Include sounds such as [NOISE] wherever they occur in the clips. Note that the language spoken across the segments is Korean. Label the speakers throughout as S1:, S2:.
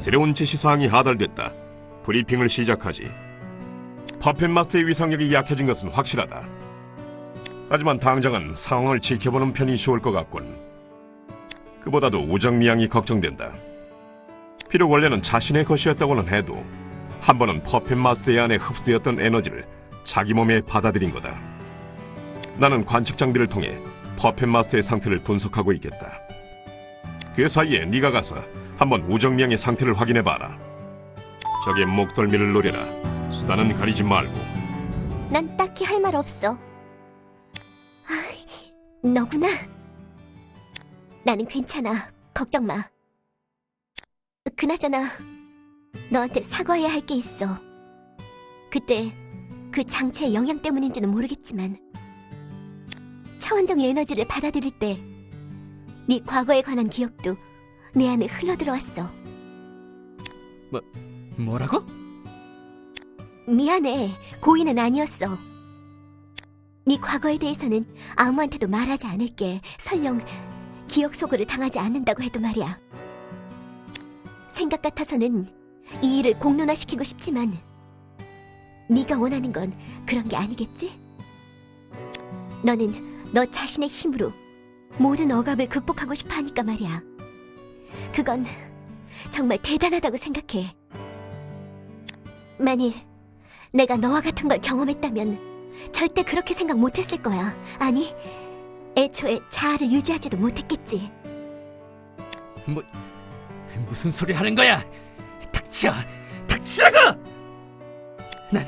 S1: 새로운 지시사항이 하달됐다. 브리핑을 시작하지. 퍼펫마스터의 위상력이 약해진 것은 확실하다. 하지만 당장은 상황을 지켜보는 편이 좋을 것 같군. 그보다도 우정미양이 걱정된다. 비록 원래는 자신의 것이었다고는 해도 한 번은 퍼펫마스터의 안에 흡수되었던 에너지를 자기 몸에 받아들인 거다. 나는 관측 장비를 통해 퍼펫마스터의 상태를 분석하고 있겠다. 그 사이에 네가 가서 한번 우정명의 상태를 확인해 봐라. 적의 목덜미를 노려라. 수단은 가리지 말고.
S2: 난 딱히 할 말 없어. 아, 너구나. 나는 괜찮아. 걱정 마. 그나저나 너한테 사과해야 할 게 있어. 그때 그 장치의 영향 때문인지는 모르겠지만 차원적 에너지를 받아들일 때 네 과거에 관한 기억도 내 안에 흘러들어왔어.
S3: 뭐라고?
S2: 미안해. 고의는 아니었어. 네 과거에 대해서는 아무한테도 말하지 않을게. 설령 기억 소구를 당하지 않는다고 해도 말이야. 생각 같아서는 이 일을 공론화시키고 싶지만 네가 원하는 건 그런 게 아니겠지? 너는 너 자신의 힘으로 모든 억압을 극복하고 싶어 하니까 말이야. 그건 정말 대단하다고 생각해. 만일 내가 너와 같은 걸 경험했다면 절대 그렇게 생각 못했을 거야. 아니, 애초에 자아를 유지하지도 못했겠지.
S3: 뭐 무슨 소리 하는 거야? 닥쳐, 닥치라고! 난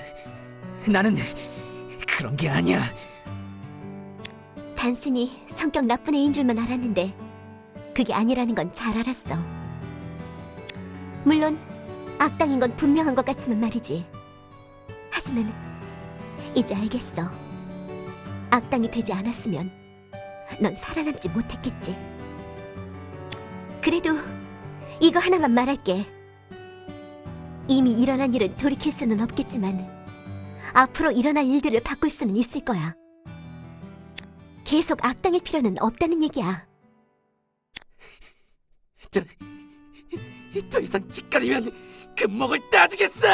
S3: 나는 그런 게 아니야.
S2: 단순히 성격 나쁜 애인 줄만 알았는데 그게 아니라는 건 잘 알았어. 물론 악당인 건 분명한 것 같지만 말이지. 하지만 이제 알겠어. 악당이 되지 않았으면 넌 살아남지 못했겠지. 그래도 이거 하나만 말할게. 이미 일어난 일은 돌이킬 수는 없겠지만 앞으로 일어날 일들을 바꿀 수는 있을 거야. 계속 악당일 필요는 없다는 얘기야.
S3: 더, 더 이상 짓거리면 금목을 따주겠어.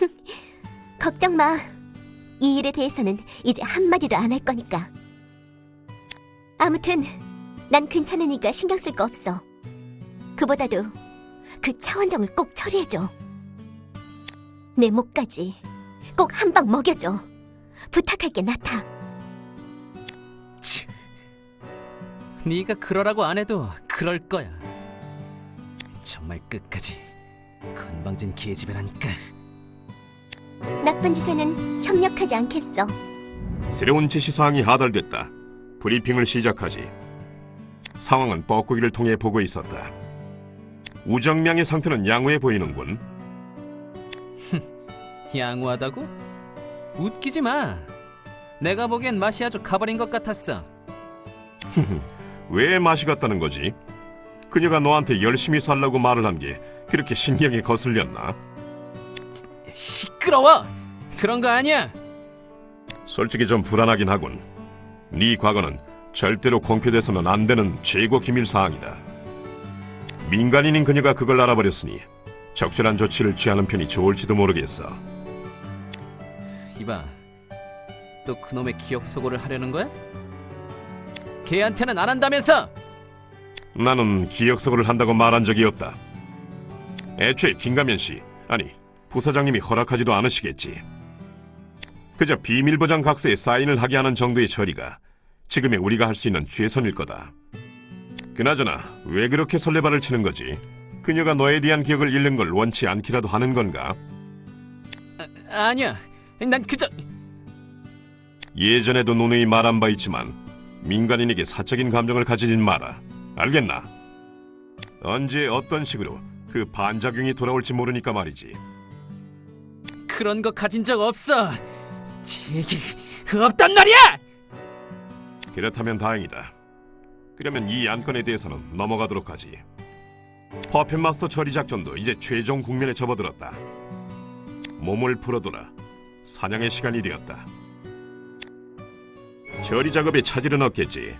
S3: [LAUGHS]
S2: 걱정 마. 이 일에 대해서는 이제 한마디도 안 할 거니까. 아무튼 난 괜찮으니까 신경 쓸 거 없어. 그보다도 그 차원정을 꼭 처리해줘. 내 목까지 꼭 한 방 먹여줘. 부탁할게 나타.
S3: 네가 그러라고 안 해도 그럴 거야. 정말 끝까지 건방진 계집애라니까.
S2: 나쁜 짓에는 협력하지 않겠어.
S1: 새로운 지시사항이 하달됐다. 브리핑을 시작하지. 상황은 뻐꾸기를 통해 보고 있었다. 우정명의 상태는 양호해 보이는군. [LAUGHS]
S3: 양호하다고? 웃기지 마. 내가 보기엔 맛이 아주 가버린 것 같았어. [LAUGHS]
S1: 왜 맛이 갔다는 거지? 그녀가 너한테 열심히 살라고 말을 한 게 그렇게 신경이 거슬렸나?
S3: 시끄러워. 그런 거 아니야.
S1: 솔직히 좀 불안하긴 하군. 네 과거는 절대로 공표돼서는 안 되는 최고 기밀 사항이다. 민간인인 그녀가 그걸 알아버렸으니 적절한 조치를 취하는 편이 좋을지도 모르겠어.
S3: 이봐. 또 그놈의 기억 소고를 하려는 거야? 걔한테는 안 한다면서.
S1: 나는 기억서고를 한다고 말한 적이 없다. 애초에 김가면 씨, 아니 부사장님이 허락하지도 않으시겠지. 그저 비밀 보장 각서에 사인을 하게 하는 정도의 처리가 지금의 우리가 할 수 있는 최선일 거다. 그나저나 왜 그렇게 설레발을 치는 거지? 그녀가 너에 대한 기억을 잃는 걸 원치 않기라도 하는 건가?
S3: 아니야. 난 그저
S1: 예전에도 누누이 말한 바 있지만 민간인에게 사적인 감정을 가지진 마라. 알겠나? 언제 어떤 식으로 그 반작용이 돌아올지 모르니까 말이지.
S3: 그런 거 가진 적 없어. 제기 없단 말이야.
S1: 그렇다면 다행이다. 그러면 이 안건에 대해서는 넘어가도록 하지. 퍼펫 마스터 처리 작전도 이제 최종 국면에 접어들었다. 몸을 풀어둬라. 사냥의 시간이 되었다. 처리 작업에 차질은 없겠지.